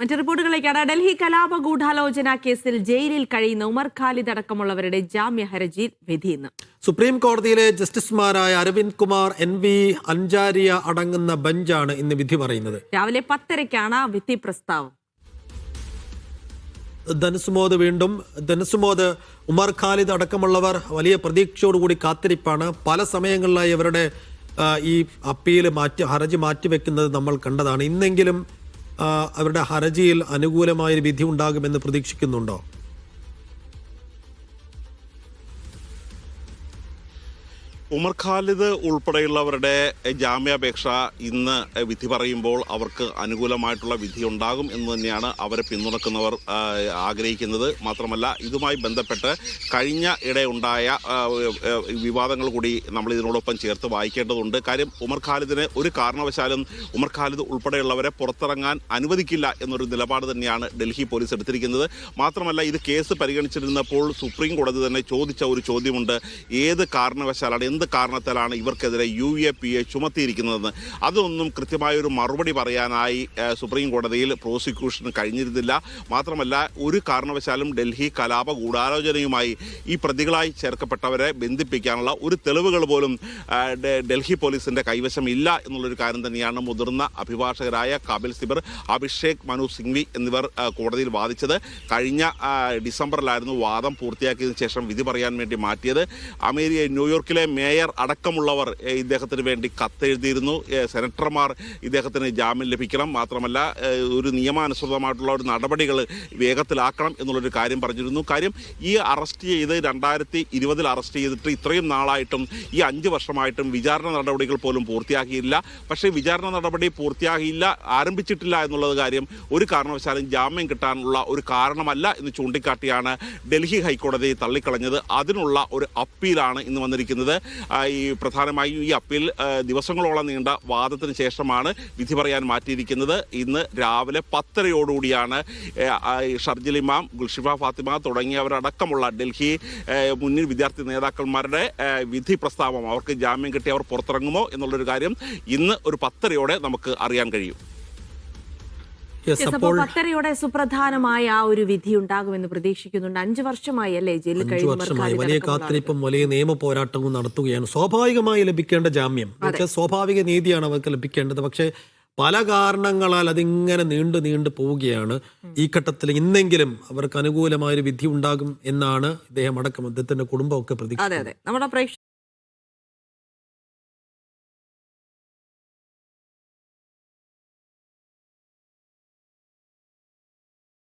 മറ്റു റിപ്പോർട്ടുകളിലേക്കാണ്. ഡൽഹി കലാപ ഗൂഢാലോചന കേസിൽ ജയിലിൽ കഴിയുന്ന ഉമർ ഖാലിദ് അടക്കമുള്ളവരുടെ ജാമ്യ ഹർജി വിധി ഇന്ന്. സുപ്രീം കോടതിയിലെ ജസ്റ്റിസുമാരായ അരവിന്ദ് കുമാർ എൻ വി അഞ്ചാരിയ അടങ്ങുന്ന ബെഞ്ചാണ് ഇന്ന് വിധി പറയുന്നത്. രാവിലെ പത്തരയ്ക്കാണ് വിധി പ്രസ്താവം. ധനസുമോദ് വീണ്ടും ധനസുമോദ് ഉമർ ഖാലിദ് അടക്കമുള്ളവർ വലിയ പ്രതീക്ഷയോടുകൂടി കാത്തിരിപ്പാണ്. പല സമയങ്ങളിലായി അവരുടെ ഈ അപ്പീൽ മാറ്റി ഹർജി മാറ്റിവെക്കുന്നത് നമ്മൾ കണ്ടതാണ്. ഇന്നെങ്കിലും അവരുടെ ഹർജിയിൽ അനുകൂലമായൊരു വിധി ഉണ്ടാകുമെന്ന് പ്രതീക്ഷിക്കുന്നുണ്ടോ? ഉമർ ഖാലിദ് ഉൾപ്പെടെയുള്ളവരുടെ ജാമ്യാപേക്ഷ ഇന്ന് വിധി പറയുമ്പോൾ അവർക്ക് അനുകൂലമായിട്ടുള്ള വിധി ഉണ്ടാകും എന്ന് തന്നെയാണ് അവരെ പിന്തുണക്കുന്നവർ ആഗ്രഹിക്കുന്നത്. മാത്രമല്ല ഇതുമായി ബന്ധപ്പെട്ട് കഴിഞ്ഞ ഇടെ ഉണ്ടായ വിവാദങ്ങൾ കൂടി നമ്മൾ ഇതിനോടൊപ്പം ചേർത്ത് വായിക്കേണ്ടതുണ്ട്. കാര്യം ഉമർ ഖാലിദിന് ഒരു കാരണവശാലും ഉമർ ഖാലിദ് ഉൾപ്പെടെയുള്ളവരെ പുറത്തിറങ്ങാൻ അനുവദിക്കില്ല എന്നൊരു നിലപാട് തന്നെയാണ് ഡൽഹി പോലീസ് എടുത്തിരിക്കുന്നത്. മാത്രമല്ല ഇത് കേസ് പരിഗണിച്ചിരുന്നപ്പോൾ സുപ്രീം കോടതി തന്നെ ചോദിച്ച ഒരു ചോദ്യമുണ്ട്. ഏത് കാരണവശാലാണ്? എന്ത് കാരണത്താലാണ് ഇവർക്കെതിരെ യു എ പി എ ചുമത്തിയിരിക്കുന്നതെന്ന്? അതൊന്നും കൃത്യമായൊരു മറുപടി പറയാനായി സുപ്രീം കോടതിയിൽ പ്രോസിക്യൂഷന് കഴിഞ്ഞിരുന്നില്ല. മാത്രമല്ല ഒരു കാരണവശാലും ഡൽഹി കലാപ ഗൂഢാലോചനയുമായി ഈ പ്രതികളായി ചേർക്കപ്പെട്ടവരെ ബന്ധിപ്പിക്കാനുള്ള ഒരു തെളിവുകൾ പോലും ഡൽഹി പോലീസിന്റെ കൈവശം ഇല്ല എന്നുള്ളൊരു കാര്യം തന്നെയാണ് മുതിർന്ന അഭിഭാഷകരായ കപിൽ സിബർ അഭിഷേക് മനു സിംഗ്വി എന്നിവർ കോടതിയിൽ വാദിച്ചത്. കഴിഞ്ഞ ഡിസംബറിലായിരുന്നു വാദം പൂർത്തിയാക്കിയതിനു ശേഷം വിധി പറയാൻ വേണ്ടി മാറ്റിയത്. അമേരിക്ക ന്യൂയോർക്കിലെ മേയർ അടക്കമുള്ളവർ ഇദ്ദേഹത്തിന് വേണ്ടി കത്തെഴുതിയിരുന്നു. സെനറ്റർമാർ ഇദ്ദേഹത്തിന് ജാമ്യം ലഭിക്കണം. മാത്രമല്ല ഒരു നിയമാനുസൃതമായിട്ടുള്ള ഒരു നടപടികൾ വേഗത്തിലാക്കണം എന്നുള്ളൊരു കാര്യം പറഞ്ഞിരുന്നു. കാര്യം ഈ അറസ്റ്റ് ചെയ്ത് രണ്ടായിരത്തി ഇരുപതിൽ അറസ്റ്റ് ചെയ്തിട്ട് ഇത്രയും നാളായിട്ടും ഈ അഞ്ച് വർഷമായിട്ടും വിചാരണ നടപടികൾ പോലും പൂർത്തിയാക്കിയില്ല. പക്ഷേ വിചാരണ നടപടി പൂർത്തിയാകിയില്ല ആരംഭിച്ചിട്ടില്ല എന്നുള്ളത് കാര്യം ഒരു കാരണവശാലും ജാമ്യം കിട്ടാനുള്ള ഒരു കാരണമല്ല എന്ന് ചൂണ്ടിക്കാട്ടിയാണ് ഡൽഹി ഹൈക്കോടതി തള്ളിക്കളഞ്ഞത്. അതിനുള്ള ഒരു അപ്പീലാണ് ഇന്ന് വന്നിരിക്കുന്നത്. ഈ പ്രധാനമായും ഈ അപ്പീൽ ദിവസങ്ങളോളം നീണ്ട വാദത്തിന് ശേഷമാണ് വിധി പറയാൻ മാറ്റിയിരിക്കുന്നത്. ഇന്ന് രാവിലെ പത്തരയോടുകൂടിയാണ് ഷർജിൽ ഇമാം ഗുൽഷിഫ ഫാത്തിമ തുടങ്ങിയവരടക്കമുള്ള ഡൽഹി മുന്നിൽ വിദ്യാർത്ഥി നേതാക്കന്മാരുടെ വിധി പ്രസ്താവം അവർക്ക് ജാമ്യം കിട്ടി അവർ പുറത്തിറങ്ങുമോ എന്നുള്ളൊരു കാര്യം ഇന്ന് ഒരു പത്തരയോടെ നമുക്ക് അറിയാൻ കഴിയും. അപ്പോൾ പത്തരയോടെ സുപ്രധാനമായ ആ ഒരു വിധി ഉണ്ടാകുമെന്ന് പ്രതീക്ഷിക്കുന്നുണ്ട്. അഞ്ചു വർഷമായി അല്ലേ ജയിലിൽ അഞ്ചു വർഷമായി. വലിയ കാത്തിരിപ്പും വലിയ നിയമ പോരാട്ടവും നടത്തുകയാണ്. സ്വാഭാവികമായി ലഭിക്കേണ്ട ജാമ്യം സ്വാഭാവിക നീതിയാണ് അവർക്ക് ലഭിക്കേണ്ടത്. പക്ഷേ പല കാരണങ്ങളാൽ അതിങ്ങനെ നീണ്ടു നീണ്ടു പോവുകയാണ്. ഈ ഘട്ടത്തിൽ ഇന്നെങ്കിലും അവർക്ക് അനുകൂലമായൊരു വിധി ഉണ്ടാകും എന്നാണ് ഇദ്ദേഹം അടക്കം അദ്ദേഹത്തിന്റെ കുടുംബമൊക്കെ പ്രതീക്ഷിക്കുന്നത്.